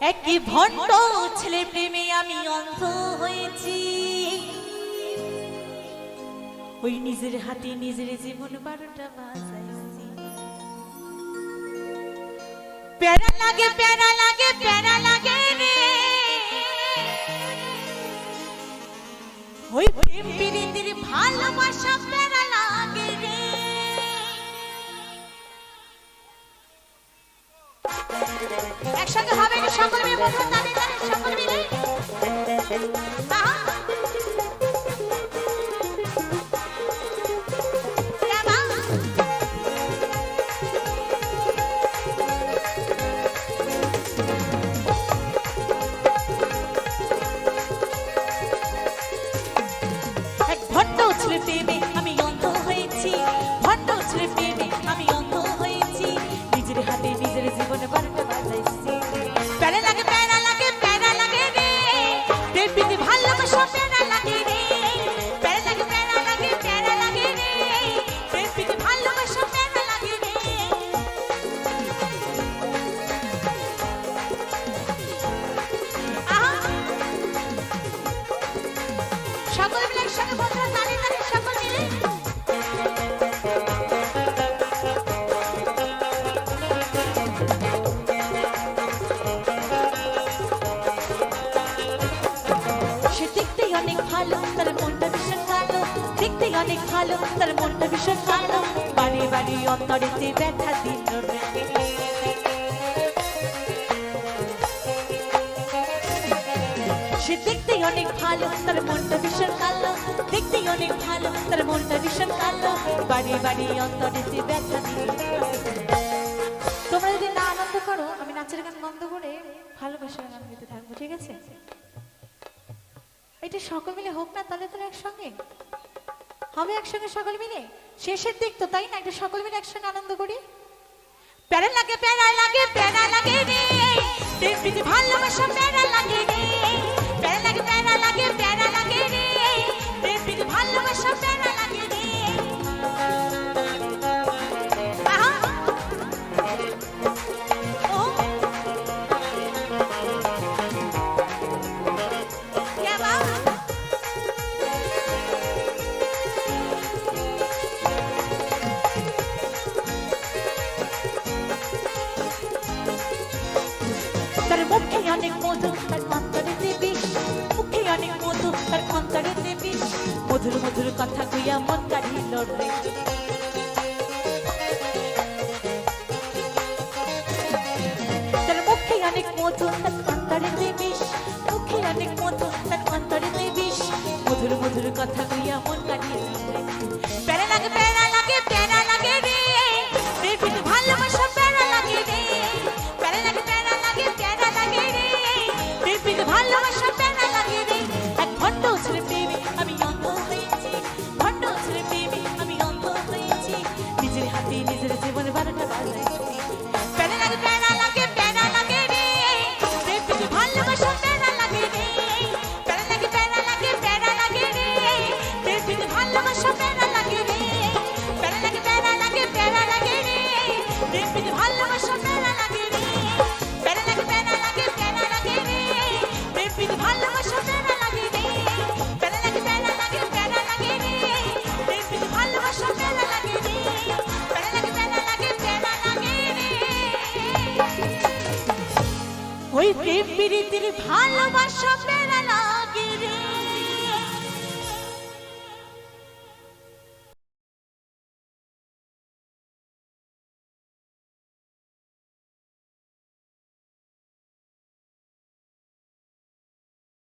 একটি ভণ্ড ছেলে প্রেমে আমি অন্ধ হয়েছি। ওই নিজের হাতে নিজের জীবন বারোটা বাজাইছি। প্যারা লাগে প্যারা লাগে প্যারা লাগে একসঙ্গে হবে না সকল মিলে বলব তাদের সকল মিলে। আমি অন্ধ হয়েছি। ভণ্ড ছেলে আমি অন্ধ হয়েছি। নিজের হাতে নিজের জীবনে বারোটা অনেক ভালো, তার মনটা ভীষণ ভালো। বাড়ি বাড়ি অন্তরেতে ব্যথা দিল সে দেখতেই অনেক ভালো, তার মনটা ভীষণ কালো দেখতেই অনেক ভালো, তার মনটা ভীষণ কালো বাড়ি বাড়ি অন্তরেতে ব্যথা দিয়ে তোমরা যদি না আনন্দ করো, আমি নাচের গান বন্ধ করে ভালোবাসার গান গাইতে থাকব, ঠিক আছে? এটা সকল মিলে হোক না, তাহলে তাহলে একসঙ্গে। হবে একসঙ্গে সকল মিলে? শেষের দিক তো, তাই না? একটু সকল মিলে একসঙ্গে আনন্দ করি। প্যারা লাগে প্যারা লাগে প্যারা লাগে রে। ভালোবাসা প্যারা লাগে রে। মুখে অনেক মধু, তার অন্তরে দেবী। মুখে অনেক মধু, তার অন্তরে দেবী। মধুর মধুর কথা কইয়া মন কাড়িল রে। প্রেম প্রীতির ভালোবাসা